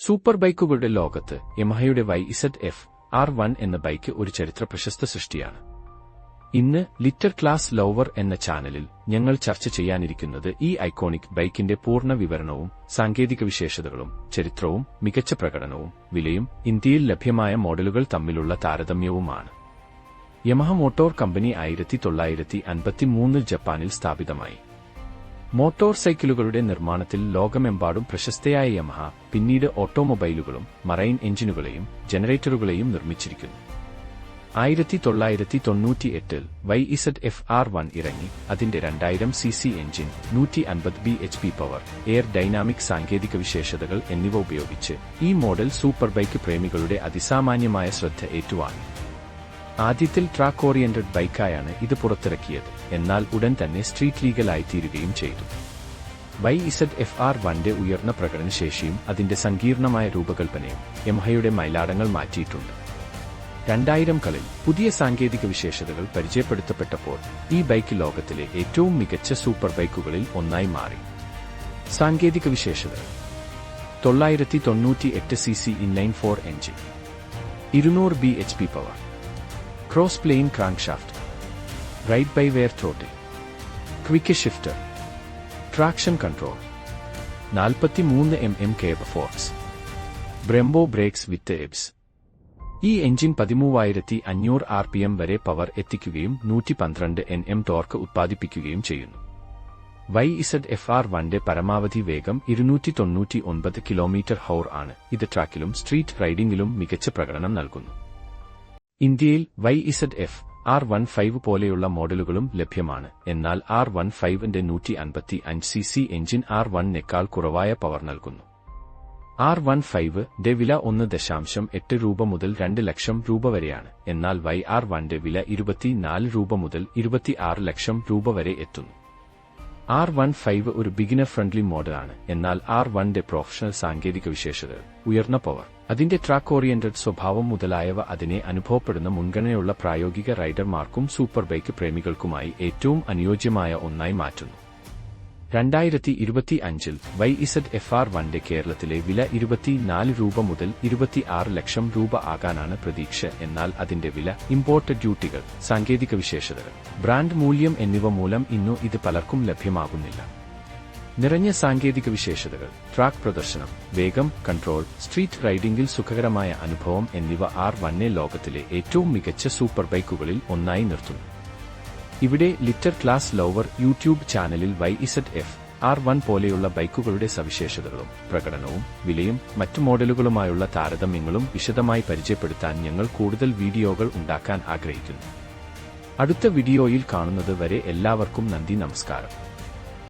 Super ബൈക്കുകളുടെ ലോകത്ത് യമഹയുടെ Y Z F R one എന്ന ബൈക്ക് ഒരു ചരിത്ര പ്രശസ്ത സൃഷ്ടിയാണ്. ഇന്ന് ലിറ്റർ ക്ലാസ് ലോവർ എന്ന ചാനലിൽ ഞങ്ങൾ ചർച്ച ചെയ്യാനിരിക്കുന്നത് ഈ ഐക്കോണിക് ബൈക്കിന്റെ പൂർണ വിവരണവും സാങ്കേതിക വിശേഷതകളും ചരിത്രവും മികച്ച പ്രകടനവും വിലയും ഇന്ത്യയിൽ ലഭ്യമായ മോഡലുകൾ തമ്മിലുള്ള താരതമ്യവുമാണ്. യമഹ മോട്ടോർ കമ്പനി ആയിരത്തി തൊള്ളായിരത്തി അൻപത്തിമൂന്നിൽ ജപ്പാനിൽ സ്ഥാപിതമായി. മോട്ടോർ സൈക്കിളുകളുടെ നിർമ്മാണത്തിൽ ലോകമെമ്പാടും പ്രശസ്തയായ യമഹ പിന്നീട് ഓട്ടോമൊബൈലുകളും മറൈൻ എഞ്ചിനുകളെയും ജനറേറ്ററുകളെയും നിർമ്മിച്ചിരിക്കുന്നു. ആയിരത്തി തൊള്ളായിരത്തി തൊണ്ണൂറ്റി എട്ടിൽ Y Z F R one ഇറങ്ങി. അതിന്റെ രണ്ടായിരം സി സി എഞ്ചിൻ നൂറ്റി അൻപത് B H P power aerodynamic സാങ്കേതിക വിശേഷതകൾ എന്നിവ ഉപയോഗിച്ച് ഈ മോഡൽ സൂപ്പർ ബൈക്ക് പ്രേമികളുടെ അതിസാമാന്യമായ ശ്രദ്ധ ഏറ്റുവാങ്ങി. ആദ്യത്തിൽ ട്രാക്ക് ഓറിയന്റഡ് ബൈക്കായാണ് ഇത് പുറത്തിറക്കിയത്. എന്നാൽ ഉടൻ തന്നെ സ്ട്രീറ്റ് ലീഗലായി തീരുകയും ചെയ്തു. വൈ ഇസഡ് എഫ് ആർ വന്റെ ഉയർന്ന പ്രകടനശേഷിയും അതിന്റെ സങ്കീർണമായ രൂപകൽപ്പനയും യമഹയുടെ മൈലാടങ്ങൾ മാറ്റിയിട്ടുണ്ട്. രണ്ടായിരം കളിൽ പുതിയ സാങ്കേതിക വിശേഷതകൾ പരിചയപ്പെടുത്തപ്പെട്ടപ്പോൾ ഈ ബൈക്ക് ലോകത്തിലെ ഏറ്റവും മികച്ച സൂപ്പർ ബൈക്കുകളിൽ ഒന്നായി മാറി. സാങ്കേതിക വിശേഷതകൾ. തൊള്ളായിരത്തി തൊണ്ണൂറ്റി എട്ട് C C inline four engine ഇരുന്നൂറ് B H P power cross plane crankshaft ride by wire throttle quick shifter traction control നാൽപ്പത്തി മൂന്ന് M M cab forks Brembo brakes with ABS ഈ എഞ്ചിൻ പതിമൂവായിരത്തി അഞ്ഞൂറ് ആർ പി എം വരെ power എത്തിക്കുകയും നൂറ്റി പന്ത്രണ്ട് എൻ എം ടോർക്ക് ഉത്പാദിപ്പിക്കുകയും ചെയ്യുന്നു. വൈ ഇസഡ് എഫ് ആർ വന്റെ പരമാവധി വേഗം ഇരുന്നൂറ്റി തൊണ്ണൂറ്റി ഒൻപത് കിലോമീറ്റർ ഹൗർ ആണ് ഇത് ട്രാക്കിലും സ്ട്രീറ്റ് റൈഡിംഗിലും മികച്ച പ്രകടനം നൽകുന്നു. ഇന്ത്യയിൽ Y Z F R one five പോലെയുള്ള മോഡലുകളും ലഭ്യമാണ്. എന്നാൽ ആർ വൺ ഫൈവിന്റെ നൂറ്റി അൻപത്തി അഞ്ച് സി സി എഞ്ചിൻ ആർ വണ്ണിനേക്കാൾ കുറവായ പവർ നൽകുന്നു. ആർ വൺ ഫൈവ് ന്റെ വില ഒന്ന് ദശാംശം എട്ട് രൂപ മുതൽ രണ്ട് ലക്ഷം രൂപ വരെയാണ്. എന്നാൽ വൈ ആർ വണ്ടെ വില ഇരുപത്തിനാല് രൂപ മുതൽ ഇരുപത്തിയാറ് ലക്ഷം രൂപ വരെ എത്തുന്നു. ആർ വൺ ഫൈവ് ഒരു ബിഗിനർ ഫ്രണ്ട്ലി മോഡലാണ്. എന്നാൽ ആർ വണ്ടെ പ്രൊഫഷണൽ സാങ്കേതിക വിശേഷതകൾ ഉയർന്ന പവർ. അതിന്റെ ട്രാക്ക് ഓറിയന്റഡ് സ്വഭാവം മുതലായവ അതിനെ അനുഭവപ്പെടുന്ന മുൻഗണനയുള്ള പ്രായോഗിക റൈഡർമാർക്കും സൂപ്പർ ബൈക്ക് പ്രേമികൾക്കുമായി ഏറ്റവും അനുയോജ്യമായ ഒന്നായി മാറ്റുന്നു. രണ്ടായിരത്തി ഇരുപത്തി അഞ്ചിൽ വൈ ഇസഡ് എഫ് ആർ വന്റെ കേരളത്തിലെ വില ഇരുപത്തിനാല് രൂപ മുതൽ ഇരുപത്തിയാറ് ലക്ഷം രൂപ ആകാനാണ് പ്രതീക്ഷ. എന്നാൽ അതിന്റെ വില ഇമ്പോർട്ടഡ് ഡ്യൂട്ടികൾ സാങ്കേതിക വിശേഷതകൾ ബ്രാൻഡ് മൂല്യം എന്നിവ മൂലം ഇന്നു ഇത് പലർക്കും ലഭ്യമാകുന്നില്ല. നിറഞ്ഞ സാങ്കേതിക വിശേഷതകൾ ട്രാക്ക് പ്രദർശനം വേഗം കൺട്രോൾ സ്ട്രീറ്റ് റൈഡിംഗിൽ സുഖകരമായ അനുഭവം എന്നിവ ആർ വന്നെ ലോകത്തിലെ ഏറ്റവും മികച്ച സൂപ്പർ ബൈക്കുകളിൽ ഒന്നായി നിർത്തുന്നു. ഇവിടെ ലിറ്റർ ക്ലാസ് ലോവർ യൂട്യൂബ് ചാനലിൽ Y Z F R one പോലെയുള്ള ബൈക്കുകളുടെ സവിശേഷതകളും പ്രകടനവും വിലയും മറ്റു മോഡലുകളുമായുള്ള താരതമ്യങ്ങളും വിശദമായി പരിചയപ്പെടുത്താൻ ഞങ്ങൾ കൂടുതൽ വീഡിയോകൾ ഉണ്ടാക്കാൻ ആഗ്രഹിക്കുന്നു. അടുത്ത വീഡിയോയിൽ കാണുന്നത് വരെ എല്ലാവർക്കും നന്ദി നമസ്കാരം.